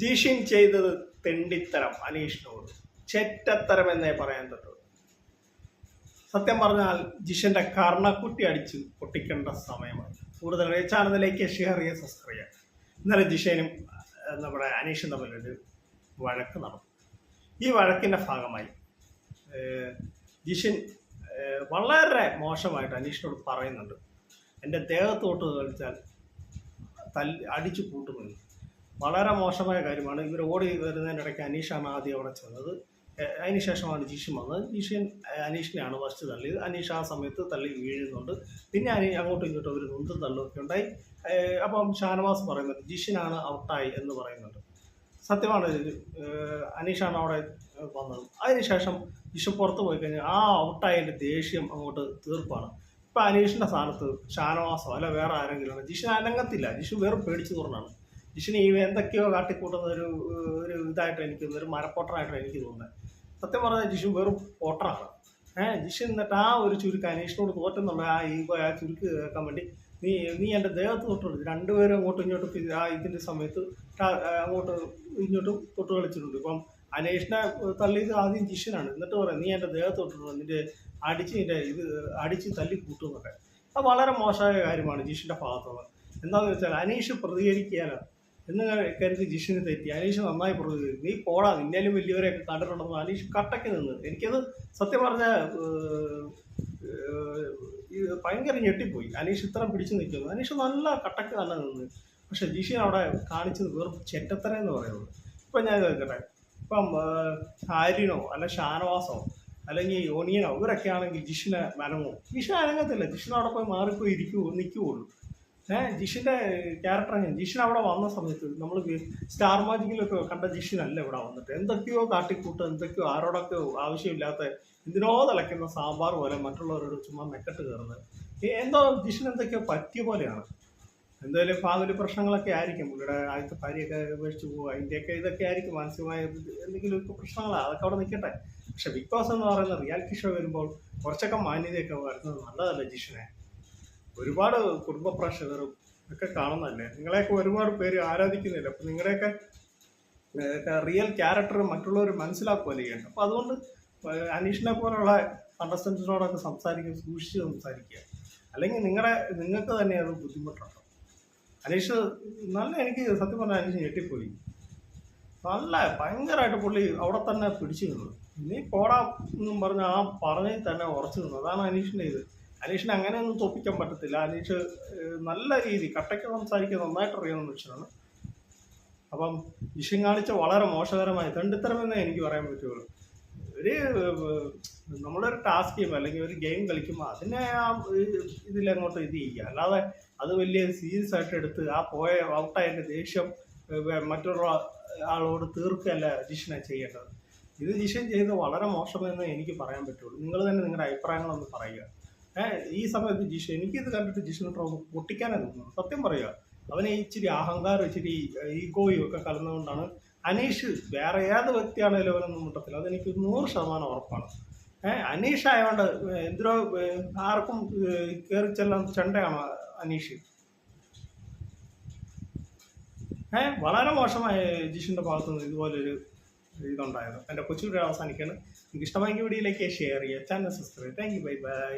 ജിഷിൻ ചെയ്തത് തെണ്ടിത്തരം അനീഷിനോട്. ചെറ്റത്തരം എന്നേ പറയാൻ പറ്റുള്ളൂ സത്യം പറഞ്ഞാൽ ജിഷന്റെ കർണക്കുട്ടി അടിച്ച് പൊട്ടിക്കേണ്ട സമയമാണ്. കൂടുതൽ ചാനലിലേക്ക് ഷെയർ ചെയ്യുക സബ്സ്ക്രൈബ് ഇന്നലെ ജിഷനും നമ്മുടെ അനീഷും തമ്മിലൊരു വഴക്ക് നടന്നു. ഈ വഴക്കിന്റെ ഭാഗമായി ജിഷൻ വളരെ മോശമായിട്ട് അനീഷിനോട് പറയുന്നുണ്ട്. എന്റെ ദേഹത്തോട്ട് കളിച്ചാൽ തല്ലി അടിച്ചു കൂട്ടുമെന്ന് വളരെ മോശമായ കാര്യമാണ്. ഇവർ ഓടി വരുന്നതിനിടയ്ക്ക് അനീഷാണ് ആദ്യം അവിടെ ചെന്നത്. അതിനുശേഷമാണ് അതിന് ശേഷമാണ് ജിഷൻ വന്നത് ജീഷൻ അനീഷിനെയാണ് ഫസ്റ്റ് തള്ളിയത്. അനീഷ് ആ സമയത്ത് തള്ളി വീഴുന്നുണ്ട്. പിന്നെ അനി അങ്ങോട്ടും ഇങ്ങോട്ടും ഒരു നുന്തും തള്ളുമൊക്കെ ഉണ്ടായി. അപ്പം ഷാനവാസ് പറയുന്നത് ജിഷിനാണ് ഔട്ടായി എന്ന് പറയുന്നുണ്ട്. സത്യമാണ് അനീഷാണ് അവിടെ വന്നത്. അതിനുശേഷം ജിഷു പുറത്ത് പോയി കഴിഞ്ഞാൽ ആ ഔട്ടായതിന്റെ ദേഷ്യം അങ്ങോട്ട് തീർപ്പാണ്. ഇപ്പം അനീഷിന്റെ സ്ഥാനത്ത് ഷാനവാസോ അല്ല വേറെ ആരെങ്കിലും ജിഷു അനങ്ങത്തില്ല. ജിഷു വെറും പേടിച്ചു തുറന്നാണ് ജിഷിന് എന്തൊക്കെയോ കാട്ടിക്കൂട്ടുന്ന ഒരു ഒരു ഇതായിട്ട് എനിക്ക് ഒരു മരപ്പോട്ടറായിട്ടാണ് എനിക്ക് തോന്നുന്നത്. സത്യം പറഞ്ഞാൽ ജിഷു വെറും പൊട്ടറാണ് ഏഹ് ജിഷു എന്നിട്ട് ആ ഒരു ചുരുക്ക് അനീഷിനോട് തോറ്റെന്നുള്ള ആ ഈഗോ ആ ചുരുക്ക് കേൾക്കാൻ വേണ്ടി. നീ നീ എന്റെ ദേഹത്ത് തൊട്ടുണ്ട് രണ്ടുപേരും അങ്ങോട്ടും ഇങ്ങോട്ടും ആ ഇതിന്റെ സമയത്ത് അങ്ങോട്ട് ഇങ്ങോട്ടും തൊട്ട് കളിച്ചിട്ടുണ്ട്. ഇപ്പം അനേഷിനെ തള്ളിയത് ആദ്യം ജിഷനാണ്. എന്നിട്ട് പറയാം നീ എന്റെ ദേഹത്ത് തൊട്ടുണ്ട് നിന്റെ അടിച്ച് നിന്റെ ഇത് അടിച്ച് തല്ലി കൂട്ടുന്നൊക്കെ അത് വളരെ മോശമായ കാര്യമാണ് ജിഷിന്റെ ഭാഗത്തുള്ളത് എന്താണെന്ന് വെച്ചാൽ അനീഷ് പ്രതികരിക്കുകയല്ല എന്ന് കരുതി ജിഷിന് തെറ്റി. അനീഷ് നന്നായി പ്രതികരിക്കും നീ പോടാ നിന്നേലും വലിയവരെയൊക്കെ കണ്ടിട്ടുണ്ടെന്ന് അനീഷ് കട്ടയ്ക്ക് നിന്ന്. എനിക്കത് സത്യം പറഞ്ഞ ഭയങ്കര ഞെട്ടിപ്പോയി. അനീഷ് ഇത്ര പിടിച്ചു നിൽക്കുന്നു. അനീഷ് നല്ല കട്ടയ്ക്ക് തന്നെ നിന്ന്. പക്ഷെ ജിഷിൻ അവിടെ കാണിച്ചത് വെറും ചെറ്റത്തര എന്ന് പറയുന്നത്. ഇപ്പം ഞാൻ കേൾക്കട്ടെ ഇപ്പം ആര്യനോ അല്ല ഷാനവാസോ അല്ലെങ്കിൽ ഒനിയനോ ഇവരൊക്കെ ആണെങ്കിൽ ജിഷിനെ അനങ്ങും ജിഷിൻ അനങ്ങത്തില്ല അവിടെ പോയി മാറിപ്പോയി ഇരിക്കുവോ നിൽക്കുവുള്ളൂ ജിഷിന്റെ ക്യാരക്ടർ അങ്ങനെ ജിഷിൻ അവിടെ വന്ന സമയത്ത് നമ്മൾ സ്റ്റാർ മാജിക്കിലൊക്കെ കണ്ട ജിഷിൻ അല്ല ഇവിടെ വന്നിട്ട്. എന്തൊക്കെയോ കാട്ടിക്കൂട്ട് എന്തൊക്കെയോ ആരോടൊക്കെ ആവശ്യമില്ലാത്ത എന്തിനോ തിളയ്ക്കുന്ന സാമ്പാർ പോലെ മറ്റുള്ളവരോട് ചുമ്മാ മെക്കെട്ട് കയറുന്നത്. എന്തോ ജിഷിൻ എന്തൊക്കെയോ പറ്റിയ പോലെയാണ്. എന്തായാലും ഫാമിലി പ്രശ്നങ്ങളൊക്കെ ആയിരിക്കും. പുള്ളിയുടെ ആദ്യത്തെ ഭാര്യയൊക്കെ ഉപേക്ഷിച്ച് പോകുക അതിന്റെയൊക്കെ ഇതൊക്കെ ആയിരിക്കും മാനസികമായ എന്തെങ്കിലുമൊക്കെ പ്രശ്നങ്ങളാണ് അതൊക്കെ അവിടെ നിൽക്കട്ടെ പക്ഷെ ബിഗ് ബോസ് എന്ന് പറയുന്ന റിയാലിറ്റി ഷോ വരുമ്പോൾ കുറച്ചൊക്കെ മാന്യതയൊക്കെ വരുന്നത് നല്ലതല്ലേ ജിഷിനെ? ഒരുപാട് കുടുംബ പ്രേക്ഷകരും ഒക്കെ കാണുന്നതല്ലേ? നിങ്ങളെയൊക്കെ ഒരുപാട് പേര് ആരാധിക്കുന്നില്ല? അപ്പം നിങ്ങളുടെയൊക്കെ റിയൽ ക്യാരക്ടർ മറ്റുള്ളവർ മനസ്സിലാക്കുമല്ലേ ചെയ്യേണ്ടത്? അപ്പോൾ അതുകൊണ്ട് അനീഷിനെ പോലുള്ള കണ്ടസ്റ്റൻസിനോടൊക്കെ സംസാരിക്കുക സൂക്ഷിച്ച് സംസാരിക്കുക. അല്ലെങ്കിൽ നിങ്ങളുടെ നിങ്ങൾക്ക് തന്നെ അത് ബുദ്ധിമുട്ടുണ്ടാവും. അനീഷ് നല്ല എനിക്ക് സത്യം പറഞ്ഞാൽ അനീഷ് ഞെട്ടിപ്പോയി. നല്ല ഭയങ്കരമായിട്ട് പുള്ളി അവിടെ തന്നെ പിടിച്ചു നിന്നു. നീ പോടാ എന്നും പറഞ്ഞ് ആ പറഞ്ഞ് തന്നെ ഉറച്ചു നിന്നു. അതാണ് അനീഷിന്റെ ഇത്. അനീഷിനെ അങ്ങനെയൊന്നും തോപ്പിക്കാൻ പറ്റത്തില്ല. അനീഷ് നല്ല രീതി കട്ടയ്ക്ക് സംസാരിക്കാൻ നന്നായിട്ട് അറിയാവുന്ന മനുഷ്യനാണ്. അപ്പം ഇഷ്യൻ കാണിച്ച വളരെ മോശകരമായ തെണ്ടിത്തരമെന്നേ എനിക്ക് പറയാൻ പറ്റുള്ളൂ. ഒരു നമ്മളൊരു ടാസ്ക് ചെയ്യുമ്പോൾ അല്ലെങ്കിൽ ഒരു ഗെയിം കളിക്കുമ്പോൾ അതിനെ ആ ഇതിലങ്ങോട്ട് ഇത് ചെയ്യുക. അല്ലാതെ അത് വലിയ സീരിയസ് ആയിട്ട് എടുത്ത് ആ പോയ ഔട്ടായതിന്റെ ദേഷ്യം മറ്റൊരു ആളോട് തീർക്കുകയല്ല ജിഷനെ ചെയ്യേണ്ടത്. ഇത് ജിഷൻ ചെയ്ത് വളരെ മോശമെന്ന് എനിക്ക് പറയാൻ പറ്റുള്ളൂ. നിങ്ങൾ തന്നെ നിങ്ങളുടെ അഭിപ്രായങ്ങളൊന്ന് പറയുക. ഈ സമയത്ത് ജിഷ ഇത് കണ്ടിട്ട് ജിഷന് ട്രോ പൊട്ടിക്കാനാണ് തോന്നുന്നത്. സത്യം പറയുക അവനെ ഇച്ചിരി അഹങ്കാരം ഇച്ചിരി ഈഗോയും ഒക്കെ കലർന്നുകൊണ്ടാണ് അനീഷ് വേറെ ഏത് വ്യക്തിയാണെങ്കിലും അവനൊന്നും മുട്ടത്തില്ല. അതെനിക്ക് നൂറ് ശതമാനം ഉറപ്പാണ്. ഏഹ് അനീഷ് ആയതുകൊണ്ട് എന്തിനോ ആർക്കും കയറി ചെല്ലാൻ ചെണ്ടയാണ് അനീഷ്? ഏഹ് വളരെ മോശമായ ജിഷിന്റെ ഭാഗത്തു നിന്ന് ഇതുപോലൊരു ഇതുണ്ടായത്. എന്റെ കൊച്ചുകൂടി അവസാനിക്കാണ് നിങ്ങൾക്ക് ഇഷ്ടമായെങ്കിൽ വീഡിയോയിലേക്ക് ഷെയർ ചെയ്യുക. Channel subscribe thank you bye bye